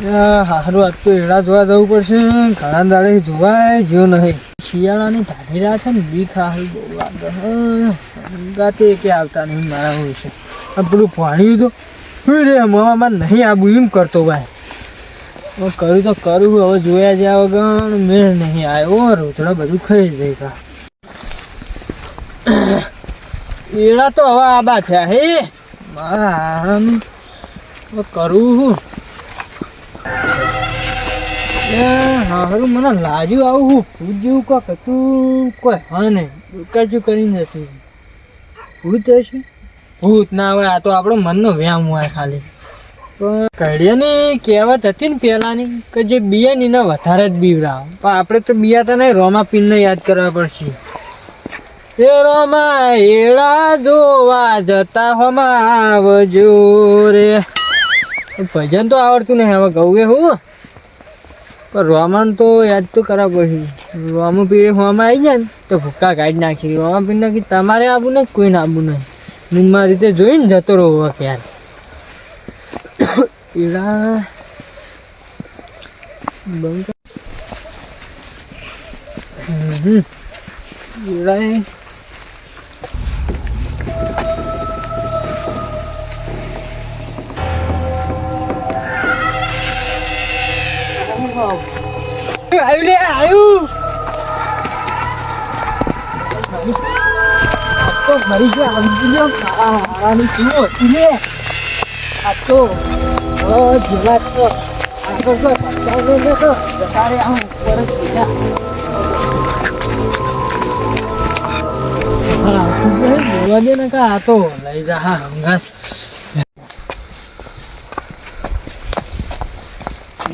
હારું આજ તો એડા જોવા જવું પડશે. ઘણા દાડે જોવાય જો નહીં. શિયાળાની ઢાઢેરા છે ને બી ખાહી બહુ લાગે ગાતે કે આવતા નહીં મારા હોય છે. આ પેલું પાણી તો શું રે મામા નહીં આવું એમ કરતો ભાઈ. હવે કરું તો કરું, હવે જોયા જ્યાં વગર મેળ નહીં આવ્યો રોતડા બધું ખાઈ જાય કા એડા તો હવે આબા થયા હે. મારા કરું હું. હારું, મને લાજ્યું આવું હું ભૂત જેવું કોક હતું, કોઈ હા નહીં કજુ કરીને જતું ભૂત હશે ભૂત ના હોય, આ તો આપણો મનનો વ્યામ હોય ખાલી. પણ કડિયાની કહેવત હતી ને પહેલાંની, કે જે બિયાની ને વધારે જ બીવરા પણ આપણે તો બિયા તો નહીં, રોમા પીનને યાદ કરવા પડશે. એ રોમા એળા જોવા જતા હોમાં આવજો રે. ભજન તો આવડતું નહીં, હવે ગૌએ હું. પણ રોમાન તો યાદ તો કરવા પડશે રોમા પીરે હોવામાં આવી જાય ને, તો ભૂક્કા કાઢી નાખી. રોમા પીર નાખી. તમારે આવું નહીં કોઈને આવું નહીં. હું મારી રીતે જોઈને જતો રહો ક્યારે. પીડા. બંધ કર. આવ્યું લે આવ્યું તો મરી ગયો આવી. ગયો આની કેવું હતી લે આ તો જેવા તો આગળ તો લે તો તારે આમ ઉપર કહે બોલવા દે ને કા આ તો લઈ જા, હા, હંગાસ પેલું બતાવ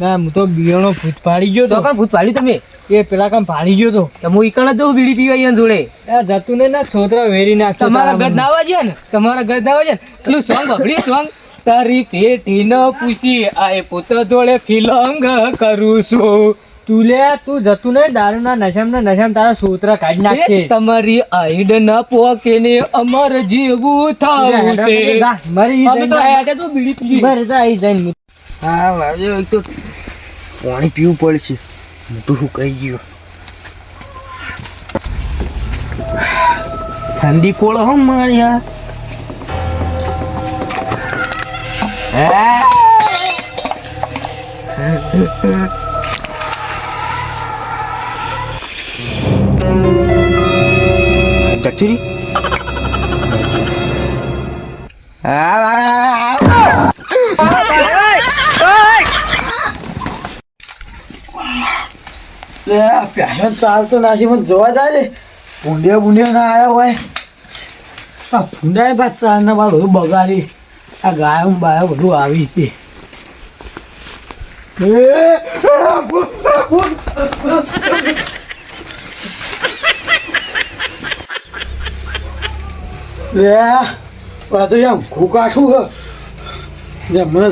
ના, હું તો બિયાણો ભૂત પાડી ગયો તો. ભૂત પાડ્યું તમે? એ પેલા કામ પાડી ગયો તો. તો હું ઈકણ જ જઉં બીડી પીવા અહીંયા જોડે. આ જતું ને ના છોતરા વેરી નાખ તમારા ગદ ના વાજે ને? તમારા ગદ ના વાજે પેલું સોંગ ગભડી સોંગ? તારી પેટી ન પૂછી આય પોતે જોડે ફિલંગ કરું છું. તું લે તું જતું નહીં દારૂના ના નશામ ના નશામ તારા સૂત્ર કાઢી નાખશે તમારી આઈડ ના પોકે ને અમર જેવું થાવું છે. મરી અમે તો હેડે તો બીડી પી મરી જાય જઈને હા વાજે એક તો પાણી પીવું પડશે મોટું શું કહી ગયો? ઠંડી કોળ હો મારી યાર ચતુરી લે, આ પ્યાસો ચાલતો મને જોવા જાય ભૂંડિયા ભૂંડિયા ના આવ્યા હોય. આ ભૂંડાય પાછ બાર બધું બગાડી. આ ગાયો બાયો બધું આવી હતી આ ભૂત, આ ભૂત. લે આ તો યાર ઘૂ કાઠું હ લે મને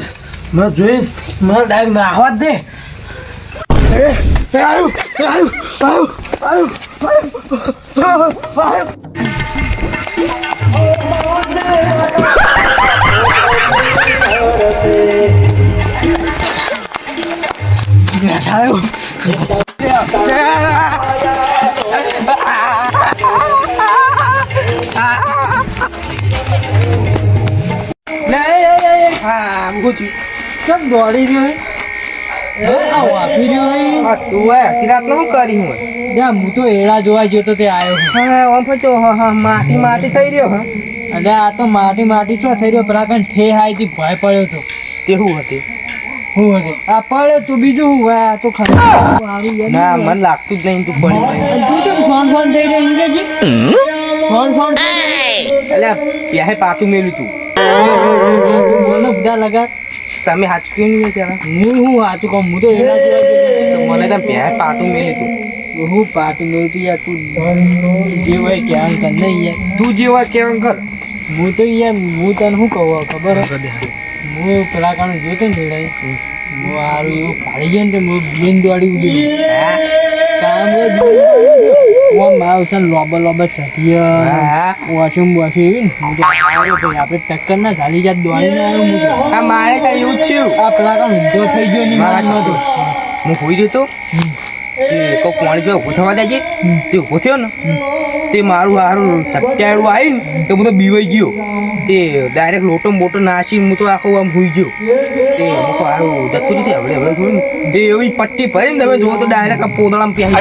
મને જોઈને મને ડાયરેક્ટ નાહવા જ દે એ એ આવ્યું એ આવ્યું આવ્યું આવ્યું આવ્યું આવ્યું હા? હા માટી માટી થઈ રહ્યો હા? અને આ તો માટી માટી શું થઈ રહ્યો? પરાકન ઠે હાઈથી ભય પડ્યો તો. તે શું હતી? હું હતું? આ પડ્યો તું બીજું હું? હોય આ તો ના મને લાગતું જ નહીં તું પડી તું કેમ સોન સોન થઈ રહ્યો ઇંગ્રેજી સોન સોન? અલ્યા પ્યાહે પાતું મેલ્યું તું? મને બધા લગા તમે હાચક્યું નહીં ત્યારે હું હું હાચું કહું હું તો એડા જોવા તો મને તમે પ્યાહે પાટું મેળ્યું તું. હું હું મેળ્યું મેળવતી યાર તું જે હોય ક્યાં કર નહીં યાર. તું જેવા કેમ કર. હું તો યાર હું તને શું કહું ખબર હે? પેલા કારણે જોતો ને હું સારું એવું ફાડી ગયા ને તે હું બેન દોડી ઉડી ટક્કર ના ખાલી જાત. આ મારે એવું જ થયું આ પેલા ઊંધો થઈ ગયો હું હોઈ રહ્યો તો તે કોઈ પાણી પીવા ઊભો થવા દેજે. તે થયો ને તે મારું હારું ચપટાળું આવ્યું ને તે હું તો બીવાઈ ગયો. તે ડાયરેક્ટ લોટો મોટો નાસીને હું તો આખો આમ હોઈ ગયો. તે હું તો હારું જતું નથી હવે હવે જોયું ને. તે એવી પટ્ટી ભરીને તમે જુઓ તો ડાયરેક્ટ આ પોદળામાં પહેરી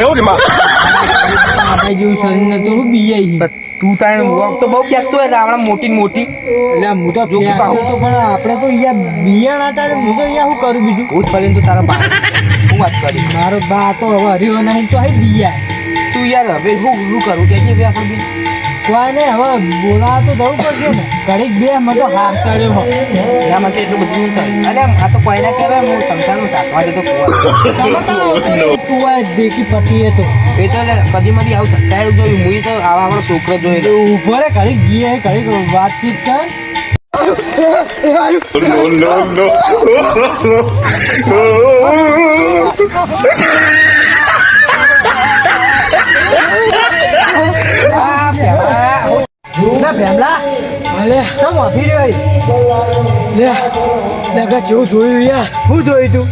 જેવું શરીર ને તો હું છે તું તારે વોક તો બહુ ફેંકતો હોય રાવણા મોટી મોટી. એટલે આમ હું તો જો ફેંકતો પણ આપણે તો અહીંયા બિયાણ હતા તો હું તો અહીંયા શું કરું બીજું? ભૂત ભલે તો તારા હું વાત કરી. મારો બા તો હવે હર્યો નહીં તો હઈ બિયા. તું યાર હવે હું શું કરું? કે જે આપણે બી? કોઈ નહીં હવે બોલાવા તો દઉં પડશે ને. ઘડીક બે મને તો હાથ ચડ્યો હો ના મને એટલું બધું નહીં થયું. અલે આ તો કોઈ ના કહેવાય હું સમજાનું સાતવા જતો કુવા તો તું આ બેકી પટ્ટી હતો એ તો. એટલે કદી માંથી આવું ચટ્ટાડું જોયું. હું તો આવા આપણો છોકરો જોયેલો. ઊભો રે ઘડીક જીએ ઘડીક વાતચીત કર. No, no, આ ભેવા, ના ભેમલા અલે કેમ વાપી રહ્યો લે લે બે જેવું જોયું યાર શું જોયું તું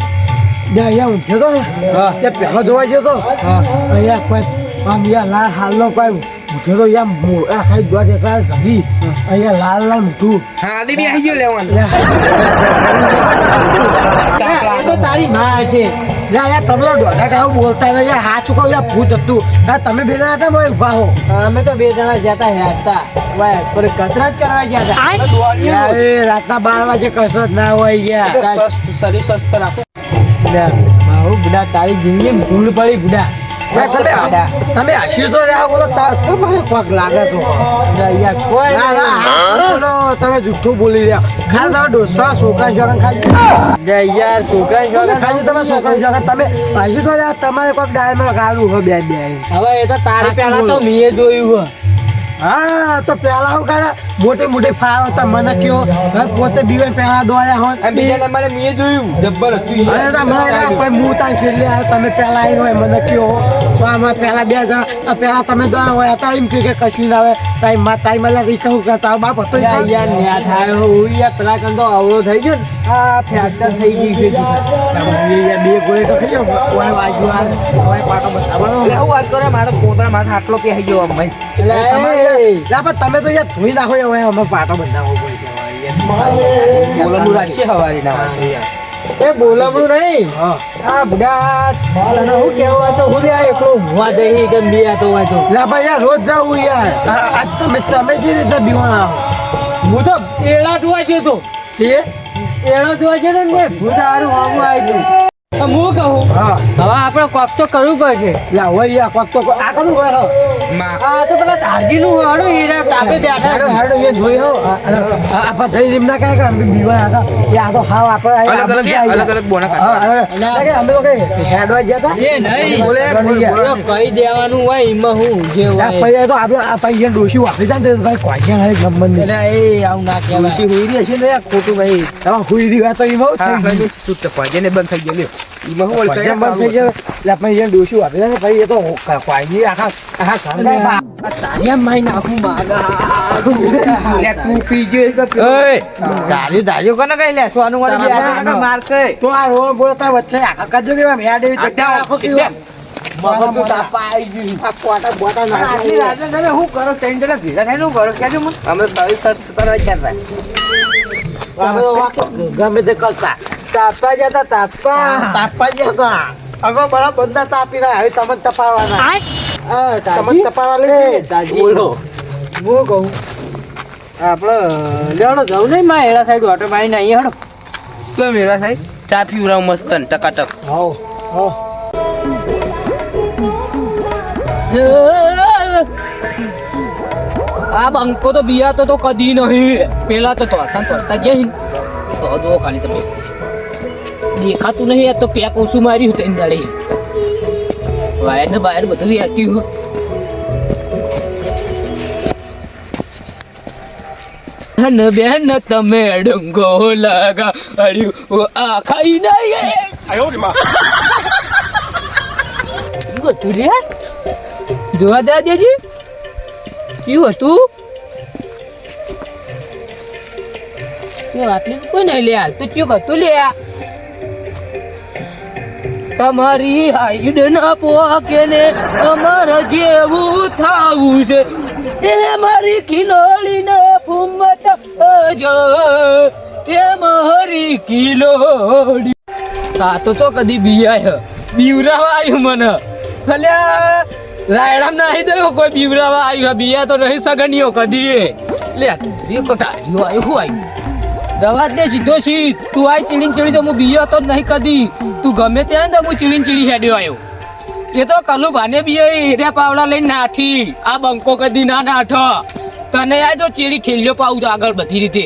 ને અહીંયા ઊંઘ્યો તો ને હા તે પહેલો જોવા ગયો તો હા અહીંયા કોઈ આમ યાર લાલ હાલનો કોઈ ઊંઘ્યો તો યાર મોડા ખાઈ છે દેખાય જગી અહીંયા લાલ લાલ મીઠું. હા બી આવી ગયો લેવાનું. તો તારી માં છે. યા યાર તમે દોઢા કાવું બોલતા ને યાર હાથ ચૂકવ યાર ભૂત હતું. હા તમે બે જણા હતા ભાઈ ઊભા હો. અમે તો બે જણા જતા હેરતા વાય પર કસરત કરવા ગયા હતા. અરે રાતના બાર વાગે કસરત ના હોય યાર. શરીર સ્વસ્થ રાખો. બાહુ બુડા તારી જિંદગી ભૂલ પડી બુડા. યાર, તમે હસી તો રહ્યા બોલો તમારે કોક લાગે તો. કોઈ બોલો તમે જુઠ્ઠું બોલી રહ્યા. ખાલી તમે ડોસા છોકરા છોકરા ખાઈ લે યાર છોકરા છોકરા ખાલી તમે છોકરા છોકરા તમે હસી તો રહ્યા તમારે કોઈક ડાયમંડ ગાળું હોય બે બે હવે એ તો તારી પહેલા તો. મીએ જોયું હે હા તો પેલા હું કાલે મોટે મોટે ફાળો હતા મને કયો પોતે બીવે પેલા દોડ્યા હોય બીજા નંબરે મેં જોયું જબ્બર હતું અરે તમે ના, હું તાર છેલ્લે તમે પેલા આવી હોય મને કયો તો આમાં પેલા બે જણા પેલા તમે દોડ્યા હોય હતા એમ કે કશું ના આવે. તારી માં તારી મને કઈ કહું કે તારો બાપ હતો યાર. યાર ન્યા થાય હું યાર પેલા કંદો અવળો થઈ ગયો ને આ ફ્રેક્ચર થઈ ગઈ છે. બે ગોળી તો ખાઈ ગયો ઓય વાગ્યું આ, ઓય પાટો બતાવવાનો. હું. વાત કરે મારો પોતાના માથે આટલો પહેરી ગયો ભાઈ એટલે તમારે લા, પણ તમે તો યાર ધોઈ નાખો હવે અમે પાટો બંધાવો પડશે. બોલવાનું રાખશે હવારી ના એ બોલમણું નહીં? હા. આ બુડા તને શું કહેવું તો હું આ એકલો હુવા દઈ કે બે તો હોય તો. લા, પણ યાર રોજ જાવું યાર. આજ તમે તમે શી રીતે બીવાના હો? હું તો એડા જોવા ગયો તો. એ? એડા જોવા ગયો ને ભૂત હારું આવું આવ્યું તો હું કહું? હવે આપણે કોક તો કરવું પડશે. લા, હોય તો આ કરું હોય આ તો પેલા ધારજી નું હડો એડા તાપે બેઠા હાડો છે. એ જોઈ હો. આ- આ- આ ના કહે કે અમે બીવાના હતા. એ આ તો હાવ આપણે અલગ અલગ અલગ અલગ બોના હા, એટલે અમે તો કઈ હેડવા ગયા હતા. એ નહીં. બોલે, બોલે, કહી દેવાનું હોય એમાં હું જે આ હોય. તો આપણે આ એને ડોશી વાપરી જાય ને તો ભાઈ કોઈ hay ગમન નહીં. એટલે એ આવું ના કહેવાય. ડોશી હુઈ રહી હશે ને ખોટું ભાઈ. તમે હુઈ રહી હોય તો એમાં. બંધ થઈ ગયો ઈમાં હું પછી બંધ થઈ ગયું. એટલે ભાઈ એને ડોશી વાપરી ને ભાઈ એ તો કોઈ આખા આખા બા- આ માઈ નાખું માગા લે તું પી ગયો એક ઓય દારૂ દારૂ કોને કઈ લે સોનું વાળું તારા. માર કે તો આ રોડ બોલતા વચ્ચે આખા કાઢજો કે આમ એવી ચક્કર આખો કેવો? મગજ તો તાપા આવી ગયું આ પોટા બોટા નાખી આટલી તમે શું કરો ત્રણ જણા ભેગા થઈને શું કરો કહેજો મને અમે સવી સસ્ત કરવા ચાલતા આપણે તો વાકે ગમે તે કરતા તાપા જતા તાપા તાપવા. ગયા હતા હવે બરા બંદા તાપી રહ્યા. હવે તમને તપાવવાના આ તમને તપાવવા લઈ તાજી. બોલો. હું કહું? આપણે લેવાનો જવું નહીં માં એડા સાઈડ ઓટો બાઈ નહીં હડો. તો મેરા સાહેબ ચા પીવરાવ મસ્ત ટકા ટકાટક. હો. હો આ બંકો તો બિયાતો તો કદી નહીં. પેલા તો તોડતા ને તોડતા જઈ તો જો ખાલી તમે. દેખાતું નહીં આ તો પેક ઓછું માર્યું તેની દાડે. વાયર ને બાયર બધું એક્ટિવ બેન બેન તમે ડંગો લગા અડ્યું આ ખાઈ નહીં હતું રે? જોવા જા દેજી. શું હતું? આટલી કોઈ નહીં લે તો ક્યું ચૂક હતું લે તમારી હાઈડ ના પોકે ને અમારે જેવું થાવું છે. એ મારી ખિલોડી ને જ. તે મારી ખિલોડી આ તો તો કદી બિયા બીવરાવા આવ્યું મને. ભલ્યા રાયડામ નાહી દયો કોઈ બીવરાવા આવ્યું બીયા તો નહીં સગનીઓ કદી. લે રે કોટા આવ્યું આવ્યું જવા દે સીધો સીધ તું આય ચીડીન ચીડી તો હું બીયો તો જ નહીં કદી. તું ગમે ત્યાં તો હું ચીડીન ચીડી હેડ્યો આવ્યો એ તો કલુ ભાને બી હીર્યા પાવડા લઈને નાઠી. આ બંકો કદી ના નાઠ. તને આ જો ચીડી ઠેલ્યો પાવું તો આગળ બધી રીતે.